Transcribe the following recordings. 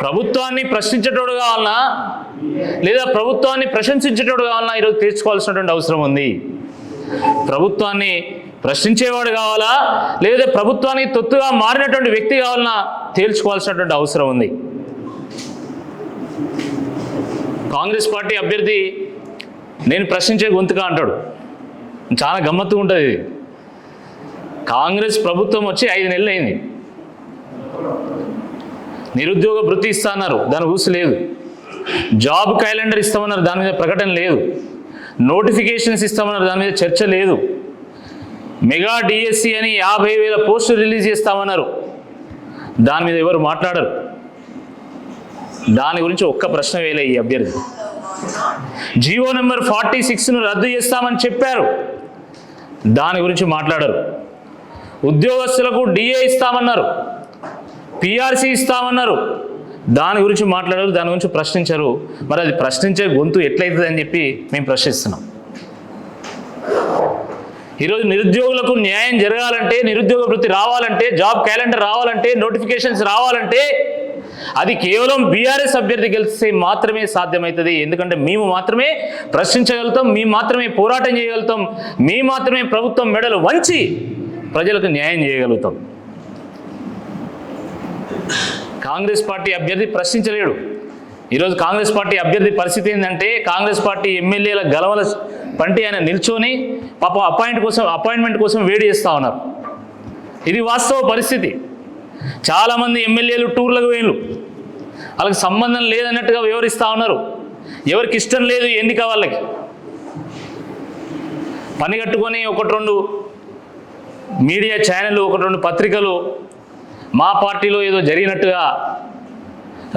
ప్రభుత్వాన్ని ప్రశ్నించేటోడు కావాలన్నా లేదా ప్రభుత్వాన్ని ప్రశంసించేటోడు కావాలన్నా ఈరోజు తీర్చుకోవాల్సినటువంటి అవసరం ఉంది. ప్రభుత్వాన్ని ప్రశ్నించేవాడు కావాలా? లేదా ప్రభుత్వానికి తొత్తుగా మారినటువంటి వ్యక్తి కావాలన్నా తేల్చుకోవాల్సినటువంటి అవసరం ఉంది. కాంగ్రెస్ పార్టీ అభ్యర్థి నేను ప్రశ్నించే గొంతుగా అంటాడు. చాలా గమ్మత్తు ఉంటుంది. కాంగ్రెస్ ప్రభుత్వం వచ్చి ఐదు నెలలు అయింది నిరుద్యోగ వృత్తి ఇస్తా అన్నారు. దాని ఊసి లేదు. జాబ్ క్యాలెండర్ ఇస్తామన్నారు. దాని మీద ప్రకటన లేదు. నోటిఫికేషన్స్ ఇస్తామన్నారు. దాని మీద చర్చ లేదు. మెగా డిఎస్సి అని యాభై వేల పోస్టులు రిలీజ్ చేస్తామన్నారు. దాని మీద ఎవరు మాట్లాడరు. దాని గురించి ఒక్క ప్రశ్న వేలే ఈ అభ్యర్థి. జియో నెంబర్ ఫార్టీ సిక్స్ను రద్దు చేస్తామని చెప్పారు. దాని గురించి మాట్లాడరు. ఉద్యోగస్తులకు డిఏ ఇస్తామన్నారు. పిఆర్సీ ఇస్తామన్నారు. దాని గురించి మాట్లాడారు దాని గురించి ప్రశ్నించారు. మరి అది ప్రశ్నించే గొంతు ఎట్లయితుంది అని చెప్పి మేము ప్రశ్నిస్తున్నాం. ఈరోజు నిరుద్యోగులకు న్యాయం జరగాలంటే నిరుద్యోగ వృత్తి రావాలంటే జాబ్ క్యాలెండర్ రావాలంటే నోటిఫికేషన్స్ రావాలంటే అది కేవలం బీఆర్ఎస్ అభ్యర్థి గెలిస్తే మాత్రమే సాధ్యమవుతుంది ఎందుకంటే మేము మాత్రమే ప్రశ్నించగలుగుతాం మేము మాత్రమే పోరాటం చేయగలుగుతాం మేము మాత్రమే ప్రభుత్వం మెడలు వంచి ప్రజలకు న్యాయం చేయగలుగుతాం. కాంగ్రెస్ పార్టీ అభ్యర్థి ప్రశ్నించలేడు. ఈరోజు కాంగ్రెస్ పార్టీ అభ్యర్థి పరిస్థితి ఏంటంటే కాంగ్రెస్ పార్టీ ఎమ్మెల్యేల గలవల పంటి ఆయన నిల్చొని పాప అపాయింట్ కోసం అపాయింట్మెంట్ కోసం వేడి చేస్తూ ఉన్నారు. ఇది వాస్తవ పరిస్థితి. చాలామంది ఎమ్మెల్యేలు టూర్లకు వేయలు వాళ్ళకి సంబంధం లేదన్నట్టుగా వివరిస్తూ ఉన్నారు. ఎవరికి ఇష్టం లేదు ఎన్నిక వాళ్ళకి. పని కట్టుకొని ఒకటి రెండు మీడియా ఛానళ్ళు ఒకటి రెండు పత్రికలు మా పార్టీలో ఏదో జరిగినట్టుగా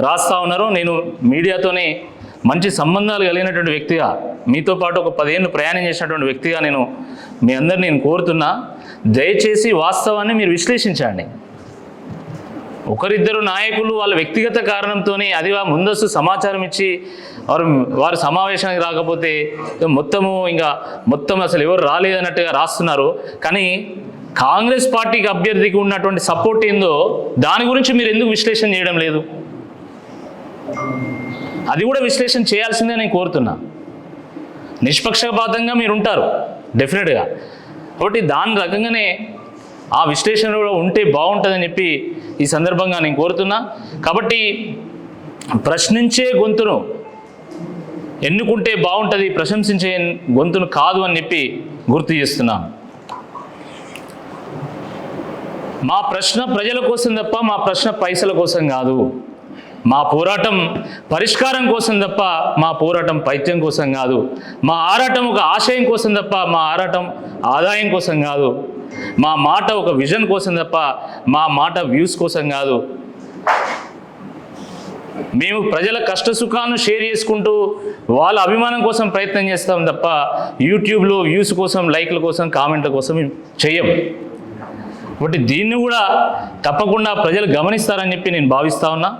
రాస్తా ఉన్నారు. నేను మీడియాతోనే మంచి సంబంధాలు కలిగినటువంటి వ్యక్తిగా మీతో పాటు ఒక పదిహేను ప్రయాణం చేసినటువంటి వ్యక్తిగా నేను మీ అందరిని నేను కోరుతున్నా. దయచేసి వాస్తవాన్ని మీరు విశ్లేషించండి. ఒకరిద్దరు నాయకులు వాళ్ళ వ్యక్తిగత కారణంతోనే అది ముందస్తు సమాచారం ఇచ్చి వారు వారు సమావేశానికి రాకపోతే మొత్తము ఇంకా మొత్తం అసలు ఎవరు రాలేదన్నట్టుగా రాస్తున్నారు. కానీ కాంగ్రెస్ పార్టీకి అభ్యర్థికి ఉన్నటువంటి సపోర్ట్ ఏందో దాని గురించి మీరు ఎందుకు విశ్లేషణ చేయడం లేదు? అది కూడా విశ్లేషణ చేయాల్సిందే నేను కోరుతున్నా. నిష్పక్షపాతంగా మీరు ఉంటారు డెఫినెట్గా కాబట్టి దాని రకంగానే ఆ విశ్లేషణ కూడా ఉంటే బాగుంటుందని చెప్పి ఈ సందర్భంగా నేను కోరుతున్నా. కాబట్టి ప్రశ్నించే గొంతును ఎన్నుకుంటే బాగుంటుంది ప్రశంసించే గొంతును కాదు అని చెప్పి గుర్తు చేస్తున్నాను. మా ప్రశ్న ప్రజల కోసం తప్ప మా ప్రశ్న పైసల కోసం కాదు. మా పోరాటం పరిష్కారం కోసం తప్ప మా పోరాటం పైత్యం కోసం కాదు. మా ఆరాటం ఒక ఆశయం కోసం తప్ప మా ఆరాటం ఆదాయం కోసం కాదు. మా మాట ఒక విజన్ కోసం తప్ప మా మాట వ్యూస్ కోసం కాదు. మేము ప్రజల కష్ట సుఖాలను షేర్ చేసుకుంటూ వాళ్ళ అభిమానం కోసం ప్రయత్నం చేస్తాం తప్ప యూట్యూబ్లో వ్యూస్ కోసం లైక్ల కోసం కామెంట్ల కోసం చెయ్యం. కాబట్టి దీన్ని కూడా తప్పకుండా ప్రజలు గమనిస్తారని చెప్పి నేను భావిస్తా ఉన్నా.